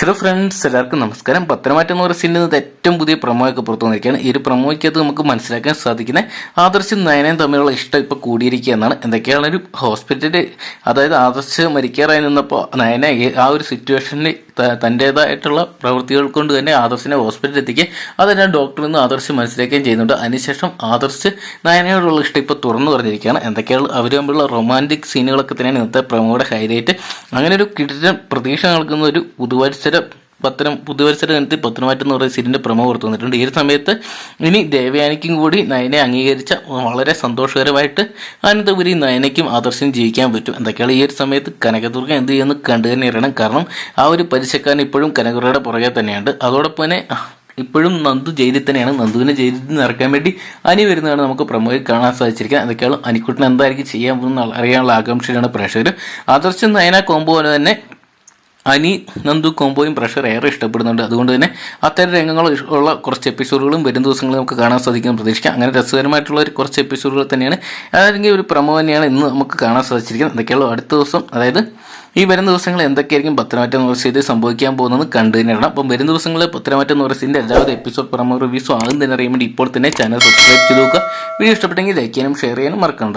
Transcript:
Hello friends എല്ലാവർക്കും നമസ്കാരം. പത്തനംമാറ്റം എന്ന് പറയുന്ന സിനിമ ഏറ്റവും പുതിയ പ്രമോയൊക്കെ പുറത്തു വന്നിരിക്കുകയാണ്. ഈ ഒരു പ്രൊമോയ്ക്കകത്ത് നമുക്ക് മനസ്സിലാക്കാൻ സാധിക്കുന്ന ആദർശും നയനയും തമ്മിലുള്ള ഇഷ്ടം ഇപ്പോൾ കൂടിയിരിക്കുക എന്നാണ് എന്തൊക്കെയാണ് ഒരു ഹോസ്പിറ്റലിൽ അതായത് ആദർശ് മരിക്കാറായി നിന്നപ്പോൾ നയന ആ ഒരു സിറ്റുവേഷനിൽ തന്റേതായിട്ടുള്ള പ്രവൃത്തികൾ കൊണ്ട് തന്നെ ആദർശിനെ ഹോസ്പിറ്റലിൽ എത്തിക്കുക അതെല്ലാം ഡോക്ടറിൽ നിന്ന് ആദർശ് മനസ്സിലാക്കുകയും ചെയ്യുന്നുണ്ട്. അതിനുശേഷം ആദർശ് നയനയോടുള്ള ഇഷ്ടം ഇപ്പോൾ തുറന്നു പറഞ്ഞിരിക്കുകയാണ്. എന്തൊക്കെയാണ് അവർ തമ്മിലുള്ള റൊമാന്റിക് സീനുകളൊക്കെ തന്നെയാണ് ഇന്നത്തെ പ്രമോയുടെ ഹൈലൈറ്റ് അങ്ങനെ ഒരു കിടിലൻ പ്രതീക്ഷ നൽകുന്ന ഒരു പുതുവത്സര പത്തനം പുതുവത്സര ദിനത്തിൽ പത്തനമാറ്റം എന്ന് പറയുന്ന സിരിന്റെ പ്രമോ പുറത്തു വന്നിട്ടുണ്ട്. ഈ ഒരു സമയത്ത് ഇനി ദേവയാനിക്കും കൂടി നയനെ അംഗീകരിച്ച വളരെ സന്തോഷകരമായിട്ട് അനന്തപുരി നയനയ്ക്കും ആദർശനും ജീവിക്കാൻ പറ്റും. എന്തൊക്കെയാണ് ഈ ഒരു സമയത്ത് കനകദുർഗ എന്ത് ചെയ്യുന്നു കണ്ടു തന്നെ അറിയണം. കാരണം ആ ഒരു പരിശക്കാരൻ ഇപ്പോഴും കനകദുർഗയുടെ പുറകെ തന്നെയുണ്ട്. അതോടൊപ്പം തന്നെ ഇപ്പോഴും നന്ദു ജയിലിൽ തന്നെയാണ്. നന്ദുവിനെ ജയിലിൽ നിന്ന് ഇറക്കാൻ വേണ്ടി അനി വരുന്നതാണ് നമുക്ക് പ്രമോയിൽ കാണാൻ സാധിച്ചിരിക്കുന്നത്. അതൊക്കെയാണ് അനിക്കുട്ടൻ എന്തായിരിക്കും ചെയ്യാൻ പോകുന്ന അറിയാനുള്ള ആകാംക്ഷയിലാണ് പ്രേക്ഷകർ ആദർശം നയന കോമ്പോ പോലെ തന്നെ അനി നന്ദു കോംബോയും പ്രഷർ ഏറെ ഇഷ്ടപ്പെടുന്നുണ്ട്. അതുകൊണ്ട് തന്നെ അത്തരം രംഗങ്ങൾ ഉള്ള കുറച്ച് എപ്പിസോഡുകളും വരും ദിവസങ്ങളിൽ നമുക്ക് കാണാൻ സാധിക്കും പ്രതീക്ഷിക്കാം. അങ്ങനെ രസകരമായിട്ടുള്ള ഒരു കുറച്ച് എപ്പിസോഡുകൾ തന്നെയാണ്. അല്ലെങ്കിൽ ഒരു പ്രമോ തന്നെയാണ് ഇന്ന് നമുക്ക് കാണാൻ സാധിച്ചിരിക്കുന്നത്. എന്തൊക്കെയുള്ളൂ അടുത്ത ദിവസം അതായത് ഈ വരും ദിവസങ്ങൾ എന്തൊക്കെയായിരിക്കും പത്തനംമാറ്റം നൂറസീത് സംഭവിക്കാൻ പോകുന്നത് കണ്ടു തന്നെയാണ് അപ്പം വരും ദിവസങ്ങളിൽ പത്തനംമാറ്റം നൂറസീന്റെ എല്ലാവിധ എപ്പിസോഡ് പ്രമോ റിവ്യൂസും ആകും തന്നെ അറിയാൻ വേണ്ടി ഇപ്പോൾ തന്നെ ചാനൽ സബ്സ്ക്രൈബ് ചെയ്ത് നോക്കുക. വീഡിയോ ഇഷ്ടപ്പെട്ടെങ്കിൽ ലൈക്ക് ചെയ്യാനും ഷെയർ ചെയ്യാനും മറക്കണ്ട.